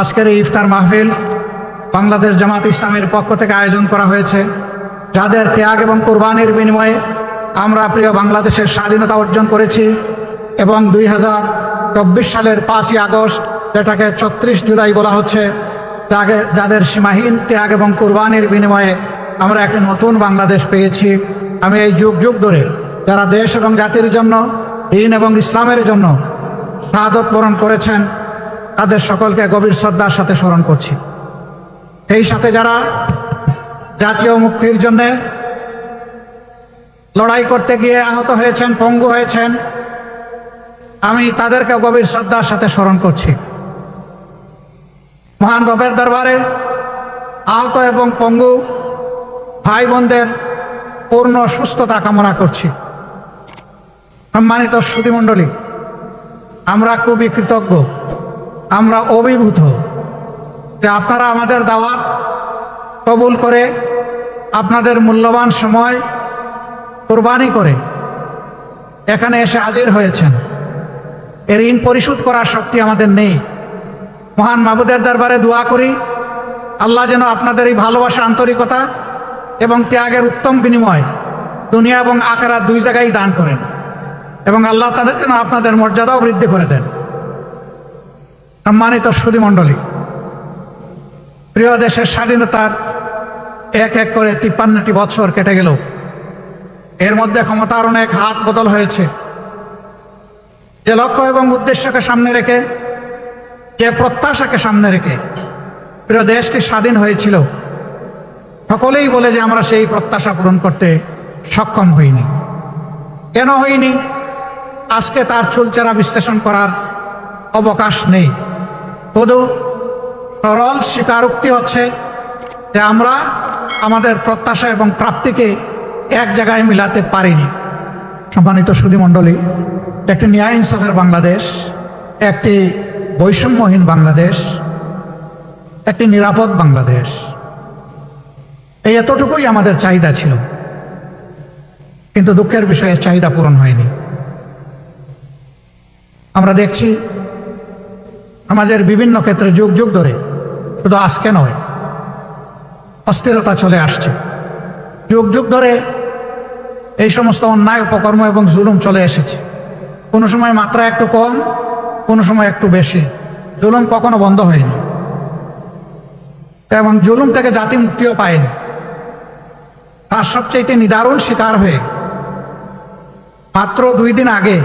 আজকের এই ইফতার মাহফিল বাংলাদেশ জামাত ইসলামের পক্ষ থেকে আয়োজন করা হয়েছে, যাদের ত্যাগ এবং কোরবানির বিনিময়ে আমরা প্রিয় বাংলাদেশের স্বাধীনতা অর্জন করেছি এবং দুই হাজার চব্বিশ সালের পাঁচই আগস্ট, যেটাকে ছত্রিশ জুলাই বলা হচ্ছে যাদের সীমাহীন ত্যাগ এবং কোরবানির বিনিময়ে আমরা একটি নতুন বাংলাদেশ পেয়েছি। আমি এই যুগ যুগ ধরে যারা দেশ এবং জাতির জন্য, দিন এবং ইসলামের জন্য শাহাদত বরণ করেছেন, তাদের সকলকে গভীর শ্রদ্ধার সাথে স্মরণ করছি। সেই সাথে যারা জাতীয় মুক্তির জন্য লড়াই করতে গিয়ে আহত হয়েছেন, পঙ্গু হয়েছেন, আমি তাদেরকে গভীর শ্রদ্ধার সাথে স্মরণ করছি। মহান রবের দরবারে আহত এবং পঙ্গু ভাই বোনদের পূর্ণ সুস্থতা কামনা করছি। সম্মানিত সুধীমণ্ডলী, আমরা খুবই কৃতজ্ঞ, আমরা অভিভূত যে আপনারা আমাদের দাওয়াত কবুল করে আপনাদের মূল্যবান সময় কোরবানি করে এখানে এসে হাজির হয়েছেন। এর ঋণ পরিশোধ করার শক্তি আমাদের নেই। মহান মাহবুদের দরবারে দোয়া করি, আল্লাহ যেন আপনাদের এই ভালোবাসা আন্তরিকতা এবং ত্যাগের উত্তম বিনিময় দুনিয়া এবং আখেরা দুই জায়গায় দান করেন এবং আল্লাহ তাদের যেন আপনাদের মর্যাদাও বৃদ্ধি করে দেন। সম্মানিত সুদী মণ্ডলী প্রিয় দেশের স্বাধীনতার এক এক করে তিপ্পান্নটি বছর কেটে গেল। এর মধ্যে ক্ষমতার অনেক হাত বদল হয়েছে। যে লক্ষ্য এবং উদ্দেশ্যকে সামনে রেখে, যে প্রত্যাশাকে সামনে রেখে প্রিয় দেশটি স্বাধীন হয়েছিল সকলেই বলে যে আমরা সেই প্রত্যাশা পূরণ করতে সক্ষম হইনি। কেন হইনি? আজকে তার চুলচেরা বিশ্লেষণ করার অবকাশ নেই। শুধু সরল স্বীকারোক্তি হচ্ছে যে আমরা আমাদের প্রত্যাশা এবং প্রাপ্তিকে এক জায়গায় মিলাতে পারিনি। সম্মানিত সুধীমণ্ডলী, একটি ন্যায় ইনসাফের বাংলাদেশ, একটি বৈষম্যহীন বাংলাদেশ, একটি নিরাপদ বাংলাদেশ। এই এতটুকুই আমাদের চাহিদা ছিল। কিন্তু দুঃখের বিষয়ে চাহিদা পূরণ হয়নি। আমরা দেখছি আমাদের বিভিন্ন ক্ষেত্রে যুগ যুগ ধরে শুধু আজকে নয়, অস্থিরতা চলে আসছে। যুগ যুগ ধরে এই সমস্ত অন্যায় উপকর্ম এবং জুলুম চলে এসেছে। কোনো সময় মাত্রা একটু কম, কোনো সময় একটু বেশি। জুলুম কখনো বন্ধ হয়নি। এবং জুলুম থেকে জাতি মুক্তিও পায়নি। তার সবচেয়ে নিদারুণ শিকার হয়ে মাত্র দুই দিন আগে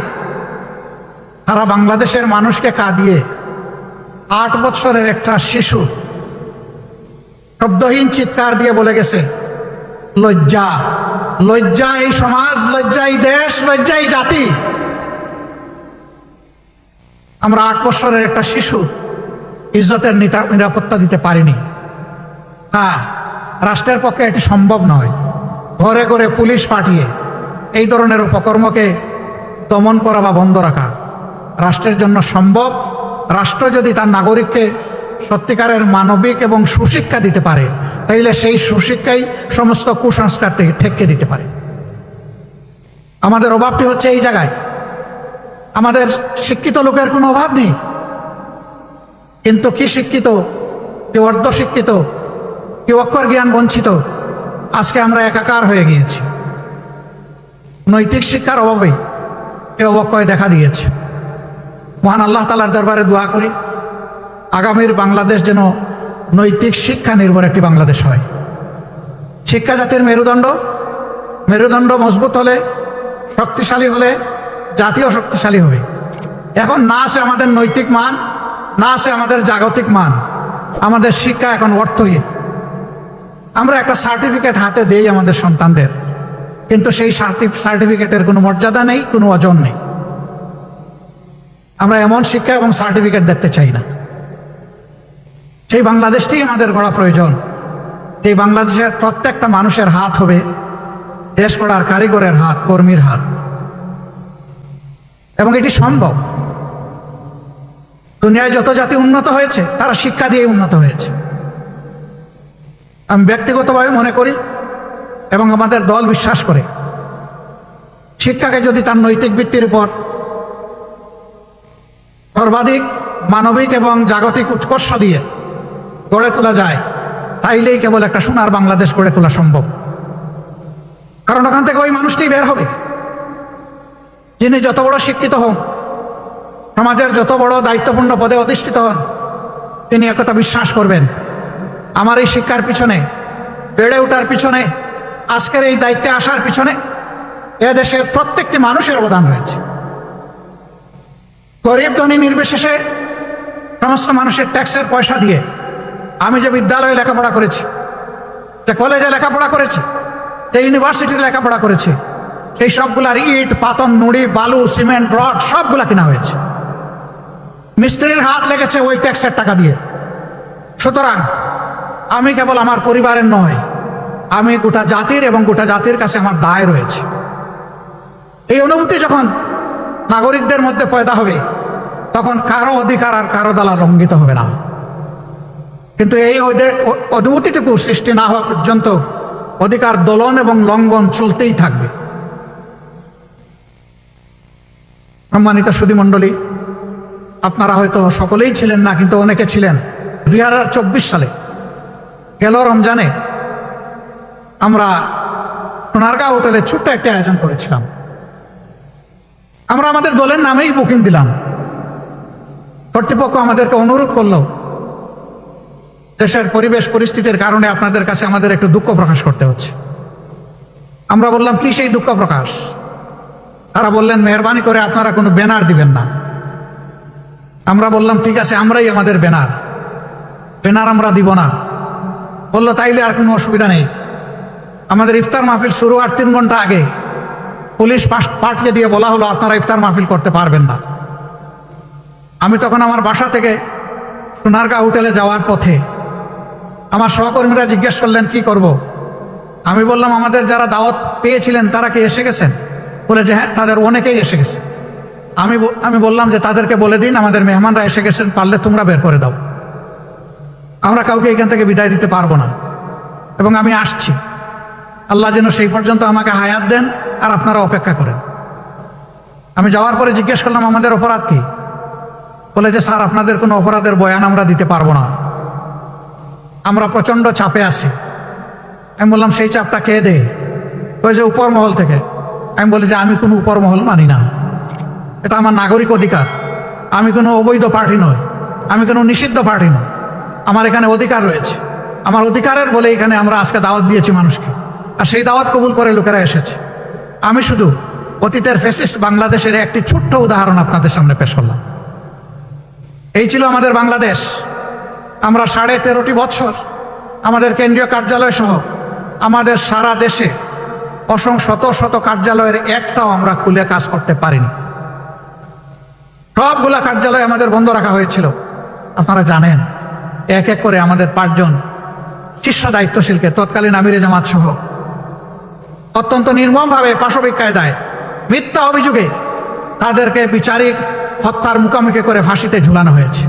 তারা বাংলাদেশের মানুষকে কাঁদিয়ে আট বছরের একটা শিশু শব্দহীন চিৎকার দিয়ে বলে গেছে, লজ্জা লজ্জা এই সমাজ, লজ্জা এই দেশ, লজ্জা এই জাতি। আমরা আট বছরের একটা শিশু ইজ্জতের নিরাপত্তা দিতে পারিনি। হ্যাঁ রাষ্ট্রের পক্ষে এটি সম্ভব নয়। ঘরে ঘরে পুলিশ পাঠিয়ে এই ধরনের উপকর্মকে দমন করা বা বন্ধ রাখা রাষ্ট্রের জন্য সম্ভব। রাষ্ট্র যদি তার নাগরিককে সত্যিকারের মানবিক এবং সুশিক্ষা দিতে পারে, তাইলে সেই সুশিক্ষাই সমস্ত কুসংস্কার থেকে ঠেকে দিতে পারে। আমাদের অভাবটি হচ্ছে এই জায়গায়। আমাদের শিক্ষিত লোকের কোনো অভাব নেই। কিন্তু কি শিক্ষিত কেউ অর্ধশিক্ষিত কেউ অক্ষর জ্ঞান বঞ্চিত আজকে আমরা একাকার হয়ে গিয়েছি। নৈতিক শিক্ষার অভাবে এ অবক্ষয় দেখা দিয়েছে। মহান আল্লাহ তালার দরবারে দোয়া করি, আগামীর বাংলাদেশ যেন নৈতিক শিক্ষা নির্ভর একটি বাংলাদেশ হয়। শিক্ষা জাতির মেরুদণ্ড মেরুদণ্ড মজবুত হলে, শক্তিশালী হলে, জাতীয় শক্তিশালী হবে। এখন না আছে আমাদের নৈতিক মান, না আছে আমাদের জাগতিক মান। আমাদের শিক্ষা এখন অর্থহীন। আমরা একটা সার্টিফিকেট হাতে দেই আমাদের সন্তানদের। কিন্তু সেই সার্টিফিকেটের কোনো মর্যাদা নেই, কোনো ওজন নেই। আমরা এমন শিক্ষা এবং সার্টিফিকেট দেখতে চাই না। সেই বাংলাদেশটি আমাদের গড়া প্রয়োজন। এই বাংলাদেশের প্রত্যেকটা মানুষের হাত হবে দেশ গড়ার কারিগরের হাত, কর্মীর হাত। এবং এটি সম্ভব। দুনিয়ায় যত জাতি উন্নত হয়েছে, তারা শিক্ষা দিয়ে উন্নত হয়েছে। আমি ব্যক্তিগতভাবে মনে করি এবং আমাদের দল বিশ্বাস করে। শিক্ষাকে যদি তার নৈতিক ভিত্তির উপর সর্বাধিক মানবিক এবং জাগতিক উৎকর্ষ দিয়ে গড়ে তোলা যায়, তাইলেই কেবল একটা সোনার বাংলাদেশ গড়ে তোলা সম্ভব। কারণ ওখান থেকে ওই মানুষটি বের হবে। যিনি যত বড় শিক্ষিত হন, সমাজের যত বড় দায়িত্বপূর্ণ পদে অধিষ্ঠিত হন, তিনি একথা বিশ্বাস করবেন। আমার এই শিক্ষার পিছনে, বেড়ে ওঠার পিছনে, আজকের এই দায়িত্বে আসার পিছনে এ দেশের প্রত্যেকটি মানুষের অবদান রয়েছে। গরিব ধনী নির্বিশেষে সমস্ত মানুষের ট্যাক্সের পয়সা দিয়ে আমি যে বিদ্যালয়ে লেখাপড়া করেছি, যে কলেজে লেখাপড়া করেছি, যে ইউনিভার্সিটিতে লেখাপড়া করেছি, সেই সবগুলার ইট পাতন নুড়ি, বালু, সিমেন্ট, রড সবগুলা কেনা হয়েছে। মিস্ত্রির হাত লেগেছে ওই ট্যাক্সের টাকা দিয়ে। সুতরাং আমি কেবল আমার পরিবারের নয়, আমি গোটা জাতির এবং গোটা জাতির কাছে আমার দায় রয়েছে। এই অনুভূতি যখন নাগরিকদের মধ্যে পয়দা হবে, তখন কারও অধিকার আর কারও দ্বারা লঙ্ঘিত হবে না। কিন্তু এই অনুভূতিটুকু সৃষ্টি না হওয়া পর্যন্ত অধিকার দোলন এবং লঙ্ঘন চলতেই থাকবে। সম্মানিত সুদী মণ্ডলী, আপনারা হয়তো সকলেই ছিলেন না, কিন্তু অনেকে ছিলেন। দু হাজার চব্বিশ সালে গেল রমজানে। আমরা সোনারগাঁও হোটেলে ছোট্ট একটা আয়োজন করেছিলাম। আমরা আমাদের দলের নামেই বুকিং দিলাম। কর্তৃপক্ষ আমাদেরকে অনুরোধ করল, দেশের পরিবেশ পরিস্থিতির কারণে আপনাদের কাছে আমাদের একটু দুঃখ প্রকাশ করতে হচ্ছে। আমরা বললাম, কি সেই দুঃখ প্রকাশ? তারা বললেন, মেহরবানি করে আপনারা কোনো ব্যানার দিবেন না। আমরা বললাম, ঠিক আছে, আমরাই আমাদের ব্যানার। ব্যানার আমরা দিব না। বলল, তাইলে আর কোনো অসুবিধা নেই। আমাদের ইফতার মাহফিল শুরু আর তিন ঘণ্টা আগে। পুলিশ পার্টিকে দিয়ে বলা হলো, আপনারা ইফতার মাহফিল করতে পারবেন না। আমি তখন আমার বাসা থেকে সোনারগাঁ হোটেলে যাওয়ার পথে আমার সহকর্মীরা জিজ্ঞেস করলেন, কি করব। আমি বললাম, আমাদের যারা দাওয়াত পেয়েছিলেন, তারা কি এসে গেছেন? বলে যে হ্যাঁ তাদের অনেকেই এসে গেছে। আমি আমি বললাম যে, তাদেরকে বলে দিন, আমাদের মেহমানরা এসে গেছেন, পারলে তোমরা বের করে দাও। আমরা কাউকে এখান থেকে বিদায় দিতে পারব না। এবং আমি আসছি। আল্লাহ যেন সেই পর্যন্ত আমাকে হায়াত দেন আর আপনারা অপেক্ষা করেন। আমি যাওয়ার পরে জিজ্ঞেস করলাম, আমাদের অপরাধ কি? বলে যে, স্যার, আপনাদের কোনো অপরাধের বয়ান আমরা দিতে পারব না। আমরা প্রচণ্ড চাপে আছি। আমি বললাম, সেই চাপটা কে দে ওই যে উপর মহল থেকে। আমি বলি যে, আমি কোনো উপর মহল মানি না। এটা আমার নাগরিক অধিকার। আমি কোনো অবৈধ পার্টি নই। আমি কোনো নিষিদ্ধ পার্টি নই। আমার এখানে অধিকার রয়েছে। আমার অধিকারের বলে এখানে আমরা আজকে দাওয়াত দিয়েছি মানুষকে। আর সেই দাওয়াত কবুল করে লোকেরা এসেছে। আমি শুধু অতীতের ফেসিস্ট বাংলাদেশের একটি ছোট্ট উদাহরণ আপনাদের সামনে পেশ করলাম। এই ছিল আমাদের বাংলাদেশ। আমরা সাড়ে তেরোটি বছর আমাদের কেন্দ্রীয় কার্যালয় সহ আমাদের সারা দেশে অসং শত শত কার্যালয়ের একটাও আমরা খুলে কাজ করতে পারিনি। সবগুলা কার্যালয় আমাদের বন্ধ রাখা হয়েছিল। আপনারা জানেন। এক এক করে আমাদের পাঁচজন শীর্ষ দায়িত্বশীলকে তৎকালীন আমিরে জামাত সহ অত্যন্ত নির্মমভাবে পাশবিক কায়দায় মিথ্যা অভিযোগে তাদেরকে বিচারিক হত্যার মুখোমুখি করে ফাঁসিতে ঝুলানো হয়েছে।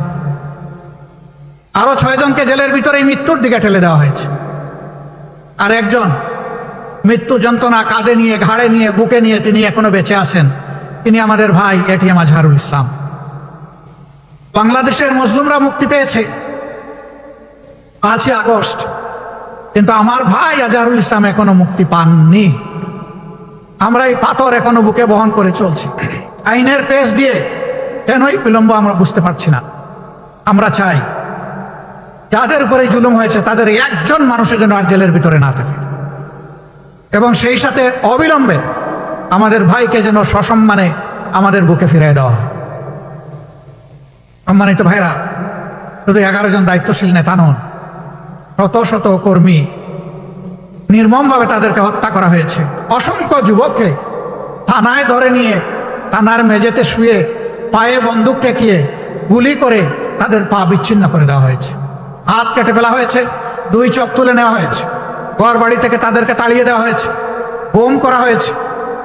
আরও ছয়জনকে জেলের ভিতরে মৃত্যুর দিকে ঠেলে দেওয়া হয়েছে। আর একজন মৃত্যু যন্ত্রণা কাঁধে নিয়ে, ঘাড়ে নিয়ে, বুকে নিয়ে তিনি এখনও বেঁচে আছেন। তিনি আমাদের ভাই এটিএম আজহারুল ইসলাম। বাংলাদেশের মুসলিমরা মুক্তি পেয়েছে। পাঁচই আগস্ট। কিন্তু আমার ভাই আজারুল ইসলাম এখনও মুক্তি পাননি। আমরা এই পাথর এখনও বুকে বহন করে চলছি। আইনের পেশ দিয়ে কেনই বিলম্ব আমরা বুঝতে পারছি না। আমরা চাই, যাদের উপরে জুলুম হয়েছে তাদের একজন মানুষের জন্য আর জেলের ভিতরে না থাকে। এবং সেই সাথে অবিলম্বে আমাদের ভাইকে যেন সসম্মানে আমাদের বুকে ফিরিয়ে দেওয়া হয়। সম্মানিত ভাইরা শুধু এগারো জন দায়িত্বশীল নেতা নন শত শত কর্মী নির্মমভাবে তাদেরকে হত্যা করা হয়েছে। অসংখ্য যুবককে থানায় ধরে নিয়ে, থানার মেঝেতে শুয়ে, পায়ে বন্দুক ঠেকিয়ে, গুলি করে তাদের পা বিচ্ছিন্ন করে দেওয়া হয়েছে। হাত কেটে ফেলা হয়েছে, দুই চোখ তুলে নেওয়া হয়েছে। ঘর বাড়ি থেকে তাদেরকে তাড়িয়ে দেওয়া হয়েছে হোম করা হয়েছে,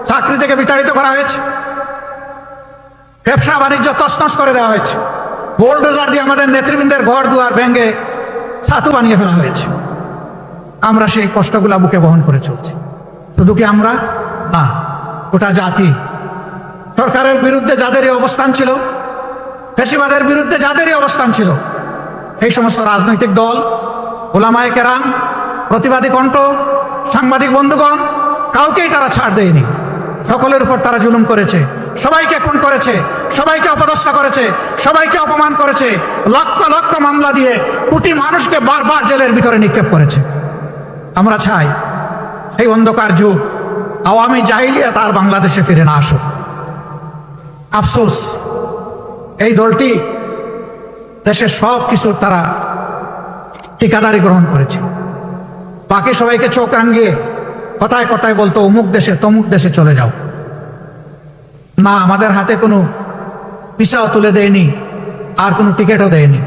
চাকরি থেকে বিতাড়িত করা হয়েছে। ব্যবসা বাণিজ্য তছনছ করে দেওয়া হয়েছে। বোল্ডোজার দিয়ে আমাদের নেতৃবৃন্দের ঘর দুয়ার ভেঙে ছাতু বানিয়ে ফেলা হয়েছে। আমরা সেই কষ্টগুলা বুকে বহন করে চলছি। শুধু কি আমরা? না, গোটা জাতি। সরকারের বিরুদ্ধে যাদেরই অবস্থান ছিল, ফেসিবাদের বিরুদ্ধে যাদেরই অবস্থান ছিল এই সমস্ত রাজনৈতিক দল, ওলামায় কেরাম, প্রতিবাদী কণ্ঠ, সাংবাদিক বন্ধুগণ, কাউকেই তারা ছাড় দেয়নি। সকলের উপর তারা জুলুম করেছে। সবাইকে খুন করেছে, সবাইকে অপদস্থ করেছে, সবাইকে অপমান করেছে, লক্ষ লক্ষ মামলা দিয়ে কোটি মানুষকে বারবার জেলের ভিতরে নিক্ষেপ করেছে। আমরা চাই এই অন্ধকার যুগ আওয়ামী জাহিলিয়া তার বাংলাদেশে ফিরে না আসুক। আফসোস, এই দলটি দেশের সব কিছুর তারা ঠিকাদারি গ্রহণ করেছে। বাকি সবাইকে চোখ রাঙিয়ে কথায় কথায় বলতো, অমুক দেশে তমুক দেশে চলে যাও। না, আমাদের হাতে কোনো পিসাও তুলে দেয়নি, আর কোনো টিকিটও দেয়নি।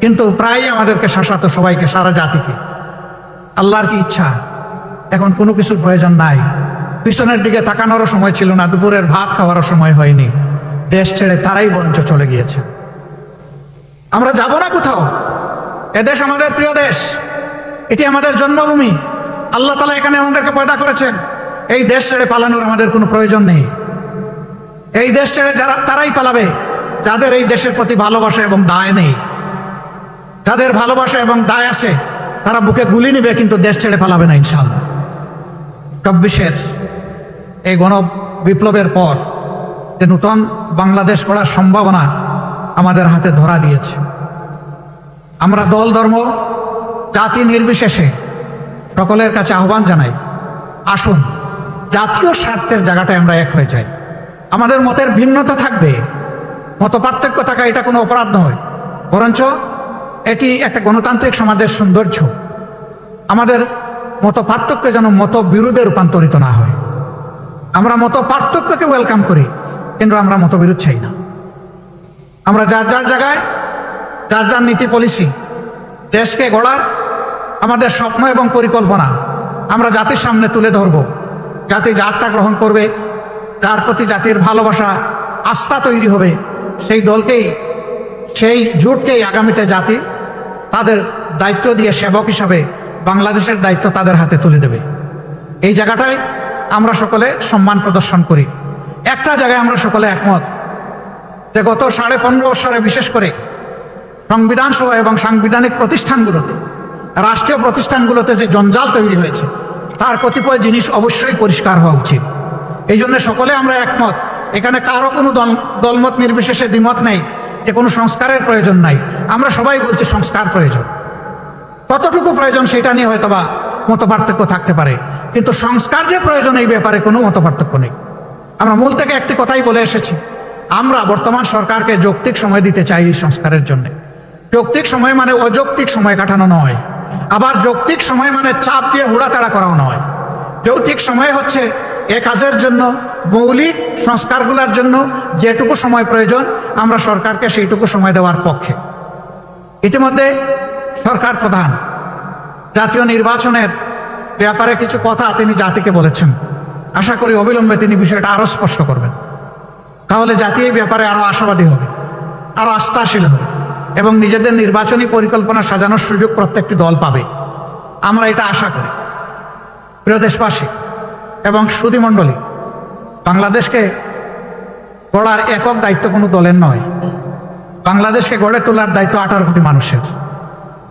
কিন্তু প্রায় আমাদেরকে শাসাতো সবাইকে, সারা জাতিকে। আল্লাহর কি ইচ্ছা? এখন কোনো কিছুর প্রয়োজন নাই। পিছনের দিকে তাকানোরও সময় ছিল না, দুপুরের ভাত খাওয়ারও সময় হয়নি। দেশ ছেড়ে তারাই বরঞ্চ চলে গিয়েছে। আমরা যাব না কোথাও? এদেশ আমাদের প্রিয় দেশ। এটি আমাদের জন্মভূমি। আল্লাহ তালা এখানে আমাদেরকে পয়দা করেছেন। এই দেশ ছেড়ে পালানোর আমাদের কোনো প্রয়োজন নেই। এই দেশ ছেড়ে যারা, তারাই পালাবে। যাদের এই দেশের প্রতি ভালোবাসা এবং দায় নেই। যাদের ভালোবাসা এবং দায় আছে। তারা বুকে গুলি নিবে, কিন্তু দেশ ছেড়ে পালাবে না ইনশাল্লাহ চব্বিশের এই গণ বিপ্লবের পর যে নূতন বাংলাদেশ গড়ার সম্ভাবনা আমাদের হাতে ধরা দিয়েছে। আমরা দল, ধর্ম, জাতি নির্বিশেষে সকলের কাছে আহ্বান জানাই, আসুন জাতীয় স্বার্থের জায়গাটায় আমরা এক হয়ে যাই। আমাদের মতের ভিন্নতা থাকবে। মত পার্থক্য থাকা এটা কোনো অপরাধ নয়। বরঞ্চ এটি একটা গণতান্ত্রিক সমাজের সৌন্দর্য। আমাদের মত পার্থক্য যেন মত বিরোধে রূপান্তরিত না হয়। আমরা মত পার্থক্যকে ওয়েলকাম করি, কিন্তু আমরা মতবিরোধ চাই না। আমরা যার যার জায়গায়, যার যার নীতি পলিসি দেশকে গড়ার আমাদের স্বপ্ন এবং পরিকল্পনা আমরা জাতির সামনে তুলে ধরব। জাতি যারটা গ্রহণ করবে যার প্রতি জাতির ভালোবাসা, আস্থা তৈরি হবে, সেই দলকেই, সেই জোটকেই আগামীতে জাতি তাদের দায়িত্ব দিয়ে সেবক হিসাবে বাংলাদেশের দায়িত্ব তাদের হাতে তুলে দেবে। এই জায়গাটায় আমরা সকলে সম্মান প্রদর্শন করি। একটা জায়গায় আমরা সকলে একমত যে গত সাড়ে পনেরো বছরে বিশেষ করে সংবিধান সভা এবং সাংবিধানিক প্রতিষ্ঠানগুলোতে, রাষ্ট্রীয় প্রতিষ্ঠানগুলোতে যে জঞ্জাল তৈরি হয়েছে, তার কতিপয় জিনিস অবশ্যই পরিষ্কার হওয়া উচিত। এই জন্য সকলে আমরা একমত। এখানে কারও কোনো দল, দলমত নির্বিশেষে দ্বিমত নেই, যে কোনো সংস্কারের প্রয়োজন নাই। আমরা সবাই বলছি সংস্কার প্রয়োজন। কতটুকু প্রয়োজন সেটা নিয়ে হয়তো বা মত পার্থক্য থাকতে পারে। কিন্তু সংস্কার যে প্রয়োজন এই ব্যাপারে কোনো মত পার্থক্য নেই। আমরা মূল থেকে একটি কথাই বলে এসেছি। আমরা বর্তমান সরকারকে যৌক্তিক সময় দিতে চাই এই সংস্কারের জন্য। যৌক্তিক সময় মানে অযৌক্তিক সময় কাটানো নয়। আবার যৌক্তিক সময় মানে চাপ দিয়ে হুড়াতাড়া করাও নয়। যৌক্তিক সময় হচ্ছে এ কাজের জন্য, মৌলিক সংস্কারগুলোর জন্য যেটুকু সময় প্রয়োজন, আমরা সরকারকে সেইটুকু সময় দেওয়ার পক্ষে। ইতিমধ্যে সরকার প্রধান, জাতীয় নির্বাচনের ব্যাপারে কিছু কথা তিনি জাতিকে বলেছেন। আশা করি অবিলম্বে তিনি বিষয়টা আরও স্পষ্ট করবেন। তাহলে জাতি এই ব্যাপারে আরও আশাবাদী হবে, আরও আস্থাশীল হবে এবং নিজেদের নির্বাচনী পরিকল্পনা সাজানোর সুযোগ প্রত্যেকটি দল পাবে। আমরা এটা আশা করি। প্রিয় দেশবাসী এবং সুদীমণ্ডলী বাংলাদেশকে গড়ার একক দায়িত্ব কোনো দলের নয়। বাংলাদেশকে গড়ে তোলার দায়িত্ব আঠারো কোটি মানুষের।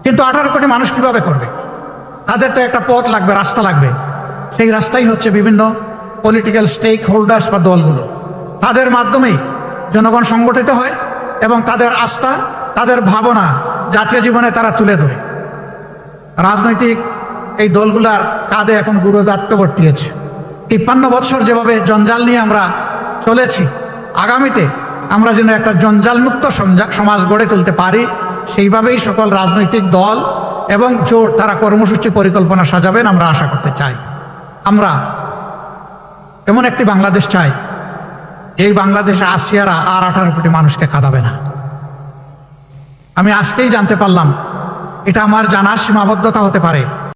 কিন্তু আঠারো কোটি মানুষ কীভাবে করবে? তাদের তো একটা পথ লাগবে, রাস্তা লাগবে। সেই রাস্তাই হচ্ছে বিভিন্ন পলিটিক্যাল স্টেক হোল্ডার্স বা দলগুলো। তাদের মাধ্যমেই জনগণ সংগঠিত হয় এবং তাদের আস্থা, তাদের ভাবনা জাতীয় জীবনে তারা তুলে ধরে। রাজনৈতিক এই দলগুলার কাঁধে এখন গুরুদাত্ত বর্তিয়েছে তিপ্পান্ন বৎসর যেভাবে জঞ্জাল নিয়ে আমরা চলেছি, আগামীতে আমরা যেন একটা জঞ্জালমুক্ত সঞ্জা- সমাজ গড়ে তুলতে পারি, সেইভাবেই সকল রাজনৈতিক দল এবং জোট তারা কর্মসূচি পরিকল্পনা সাজাবেন আমরা আশা করতে চাই। আমরা এমন একটি বাংলাদেশ চাই এই বাংলাদেশে আসিয়ারা আর আঠারো কোটি মানুষকে খাদাবে না। আমি আজকেই জানতে পারলাম, এটা আমার জানার সীমাবদ্ধতা হতে পারে।